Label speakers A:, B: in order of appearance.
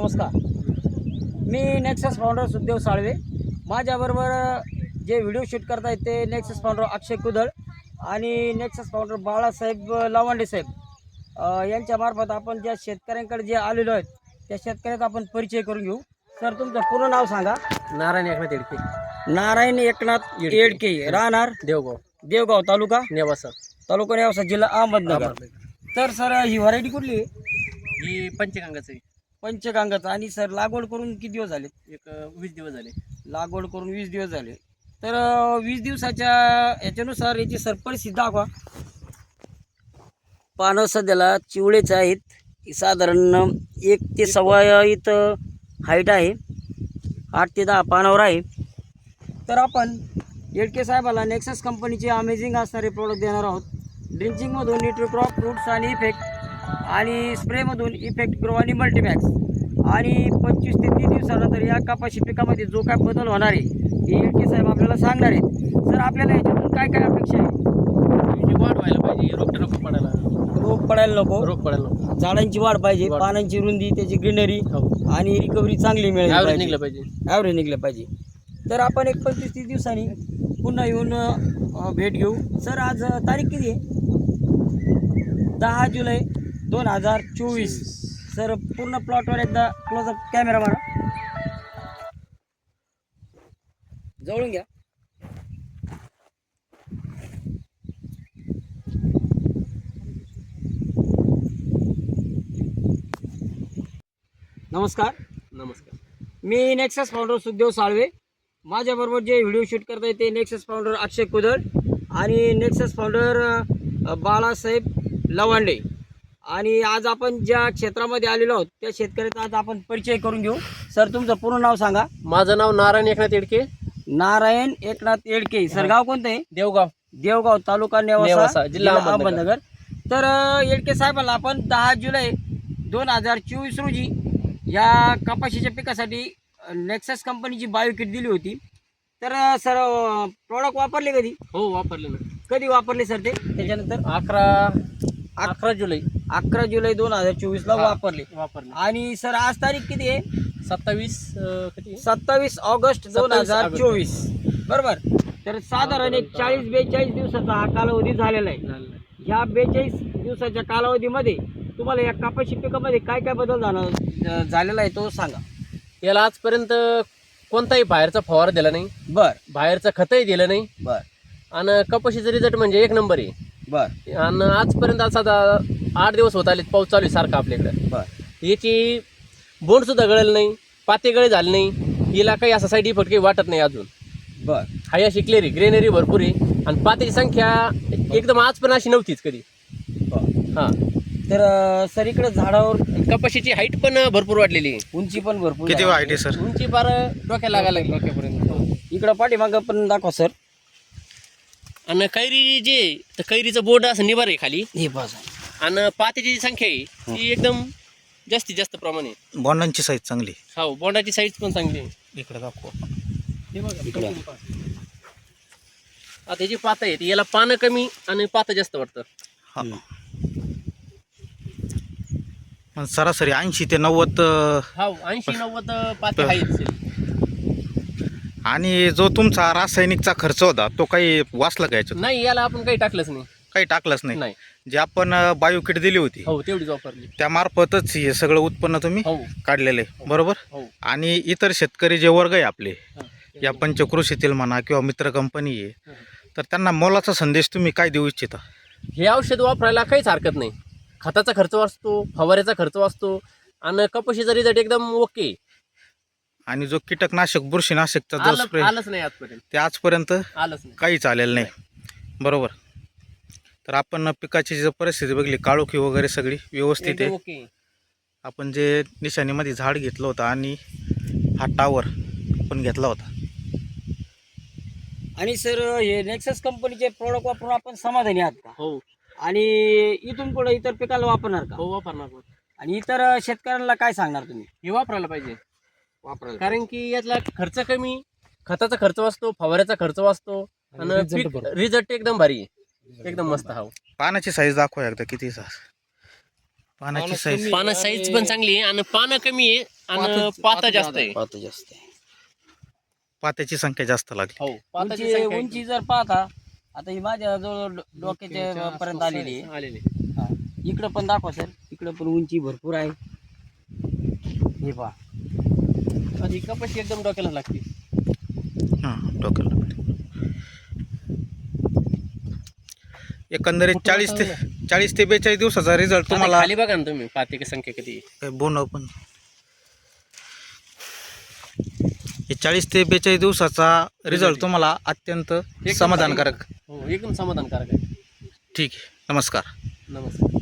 A: नमस्कार. मी Nexus founder Sukhdev Salve. माझ्याबरोबर जे व्हिडिओ शूट करतायत ते नेक्सस फाउंडर अक्षय कुदळ आणि नेक्सस फाउंडर बाळासाहेब लावांडे साहेब. यांच्यामार्फत आपण ज्या शेतकऱ्यांकडे जे आलेलो आहेत त्या शेतकऱ्याचा आपण परिचय करून घेऊ. सर तुमचं पूर्ण नाव सांगा.
B: नारायण एकनाथ येडके.
A: नारायण एकनाथ
B: येडके.
A: येडके. राहणार?
B: देवगाव.
A: देवगाव तालुका?
B: नेवासा.
A: तालुका नेवासा जिल्हा अहमदनगर. तर सर ही व्हरायटी कुठली आहे?
B: ही पंचगंगाचं आहे.
A: पंचगांगाचं. आणि सर लागवड करून किती दिवस झाले?
B: एक वीस दिवस झाले.
A: लागवड करून वीस दिवस झाले. तर वीस दिवसाच्या याच्यानुसार याची सर परिस्थिती दाखवा. पानं सध्याला चिवळेच आहेत. साधारण एक ते सव्वा इथं हाईट आहे. आठ ते दहा पानावर आहे. तर आपण येडके साहेबाला नेक्सस कंपनीचे अमेझिंग असणारे प्रोडक्ट देणार आहोत. ड्रिंचिंगमधून न्यूट्रोक्रॉप फ्रूट्स आणि इफेक्ट आणि स्प्रेमधून इफेक्ट ग्रो आणि मल्टीमॅक्स आणि पंचवीस ते तीस दिवसानंतर या कपाशी पिकामध्ये जो काय बदल होणार आहे हे येडके साहेब आपल्याला सांगणार आहेत. सर आपल्याला याच्यातून काय काय अपेक्षा आहे?
B: वाढ व्हायला पाहिजे रोग नको पडायला.
A: रोग पडायला नको.
B: रोग पडायला नको.
A: झाडांची वाढ पाहिजे
B: वाढ.
A: पानांची रुंदी त्याची ग्रीनरी
B: हो.
A: आणि रिकव्हरी चांगली मिळेल
B: ॲव्हरेज
A: पाहिजे.
B: निघलं पाहिजे.
A: ॲव्हरेज निघलं पाहिजे. तर आपण एक पंचवीस तीस दिवसांनी पुन्हा येऊन अ, भेट घेऊ. सर आज अ, तारीख किती आहे? दहा जुलै. दोन हजार चोवीस. सर पूर्ण प्लॉटवर एकदा क्लोजअप कॅमेरा मारा. जवळून घ्या. नमस्कार.
B: नमस्कार.
A: मी नेक्सस फाउंडर सुखदेव साळवे. माझ्याबरोबर जे व्हिडिओ शूट करत आहे ते नेक्सस फाउंडर अक्षय कुदळ आणि नेक्सस फाउंडर बाळासाहेब लवांडे. आणि आज आपण ज्या क्षेत्रामध्ये आलेलो आहोत त्या शेतकऱ्याचा आज आपण परिचय करून घेऊ. सर तुमचं पूर्ण नाव सांगा.
B: माझं नाव नारायण एकनाथ येडके.
A: नारायण एकनाथ येडके. सर गाव कोणतं आहे?
B: देवगाव.
A: देवगाव तालुका नेवासा
B: नेवासा, जिल्हा
A: जिल्हा अहमदनगर. तर अ, येडके साहेबांना आपण दहा जुलै दोन हजार चोवीस रोजी या कपाशीच्या पिकासाठी नेक्सस कंपनीची बायो किट दिली होती. तर अ, सर प्रॉडक्ट वापरले कधी?
B: हो वापरले ना
A: कधी वापरले सर ते? त्याच्यानंतर
B: अकरा अकरा जुलै.
A: अकरा जुलै दोन हजार चोवीसला
B: हा.
A: वापरले.
B: वापरले.
A: आणि सर आज तारीख किती आहे?
B: सत्तावीस अं, किती?
A: सत्तावीस ऑगस्ट दोन
B: 27
A: हजार. चोवीस. बरोबर? तर साधारण एक चाळीस बेचाळीस दिवसाचा हा कालावधी झालेला आहे. ह्या बेचाळीस दिवसाच्या कालावधीमध्ये तुम्हाला या कपाशी पिकामध्ये काय काय बदल झाला झालेला आहे तो सांगा.
B: याला आजपर्यंत कोणताही बाहेरचा फवारा दिला नाही.
A: बर.
B: बाहेरचं खतही दिलं नाही.
A: बर.
B: आणि कपाशीचा रिझल्ट म्हणजे एक नंबर आहे.
A: बर.
B: आणि आजपर्यंत असा आता आठ दिवस होत आले पाऊस चालू आहे सारखा आपल्याकडे.
A: बर.
B: याची बोंड सुद्धा गळेल नाही पाते गळे झाले नाही हिला काही असा साईड इफेक्ट काही वाटत नाही अजून.
A: बर.
B: हाय अशी क्लिअरी ग्रेनरी भरपूर आहे. आणि पात्याची संख्या एकदम आज पण अशी नव्हतीच कधी. हा.
A: तर सर इकडे झाडावर
B: कपाशीची हाईट पण भरपूर वाढलेली आहे.
A: उंची पण भरपूर
C: किती. वाईट आहे सर?
B: उंची फार डोक्याला लागायला लागली डोक्यापर्यंत.
A: इकडं पाठीमागं पण दाखवा सर.
B: आणि कैरी जे तर कैरीचं बोर्ड असं निभार आहे खाली.
A: हे
B: आणि पात्याची जी संख्या आहे ती एकदम जास्तीत जास्त प्रमाणे.
C: बॉन्डांची साईज चांगली.
B: हो बोंडाची साईज पण चांगली आहे.
C: इकडे दाखव.
B: हे बघा,
A: इकडे.
B: आता याची पातं आहेत याला पानं कमी आणि पातं जास्त वाटतं.
C: हा. सरासरी ऐंशी ते नव्वद अं,
B: हा ऐंशी नव्वद पाते आहेत.
C: आणि जो तुमचा रासायनिकचा खर्च होता तो काही वाचला का याच्यात?
B: नाही याला आपण काही टाकलंच नाही.
C: काही टाकलंच नाही?
B: नाही.
C: जे आपण बायोकिट दिली होती
B: हो तेवढीच वापरली.
C: त्यामार्फतच हे सगळं उत्पन्न तुम्ही
B: हो.
C: काढलेलं आहे बरोबर?
B: हो.
C: आणि इतर शेतकरी जे वर्ग आहे आपले
B: हा.
C: या पंचकृषीतील म्हणा किंवा मित्र कंपनी आहे
B: हा.
C: तर त्यांना मोलाचा संदेश तुम्ही काय देऊ इच्छिता?
B: हे औषध वापरायला काहीच हरकत नाही. खताचा खर्च वाचतो फवाऱ्याचा खर्च वाचतो आणि कपाशीचा रिझल्ट एकदम ओके
C: आणि जो कीटकनाशक बुरशीनाशकचा जो
B: आलं
C: स्प्रे
B: आलंच नाही आजपर्यंत.
C: ते आजपर्यंत
B: आलंच नाही.
C: काही चालेल नाही. बरोबर. तर आपण पिकाची जर परिस्थिती बघली काळोखी वगैरे सगळी व्यवस्थित
B: एकदम
C: आहे.
B: ओके.
C: आपण जे निशाणीमध्ये झाड घेतलं होतं आणि हा टावर पण घेतला होता.
A: आणि सर हे नेक्सस कंपनीचे प्रोडक्ट वापरून आपण समाधानी आहात का?
B: हो.
A: आणि इथून पुढे इतर पिकाला वापरणार का?
B: हो वापरणार.
A: आणि इतर शेतकऱ्यांना काय सांगणार तुम्ही?
B: हे वापरायला पाहिजे.
A: वापरायला
B: कारण की यातला खर्च कमी खताचा खर्च वाचतो फवाऱ्याचा खर्च वाचतो आणि रिझल्ट एकदम भारी आहे. एकदम मस्त हा
C: पानाची साईज दाखवा एकदा किती सा पानाची साईज
B: पानं साईज पण चांगली आहे आणि पानं कमी आहे आणि पाता जास्त आहे.
A: पाहतो जास्त आहे.
C: पात्याची संख्या जास्त लागली.
B: हो पाताची
A: उंची
B: संख्या
A: उंची जर पाहता आता ही माझ्या जवळ डो- डोक्याच्या पर्यंत आलेली आहे.
B: आलेले
A: हा. इकडं पण दाखवा सर इकडं पण उंची भरपूर आहे. हे पहा.
B: आणि कपाशी एकदम डोक्याला लागते.
C: हां डोक्याला. एकंदरीत चाळीस ते चाळीस ते बेचाळीस दिवसाचा रिझल्ट तुम्हाला
B: खाली बघा ना तुम्ही पाते संख्या किती आहे.
C: काय बोन पण. हे चाळीस ते बेचाळीस दिवसाचा रिझल्ट तुम्हाला अत्यंत समाधानकारक.
B: हो एकदम समाधानकारक आहे.
C: ठीक आहे नमस्कार.
B: नमस्कार.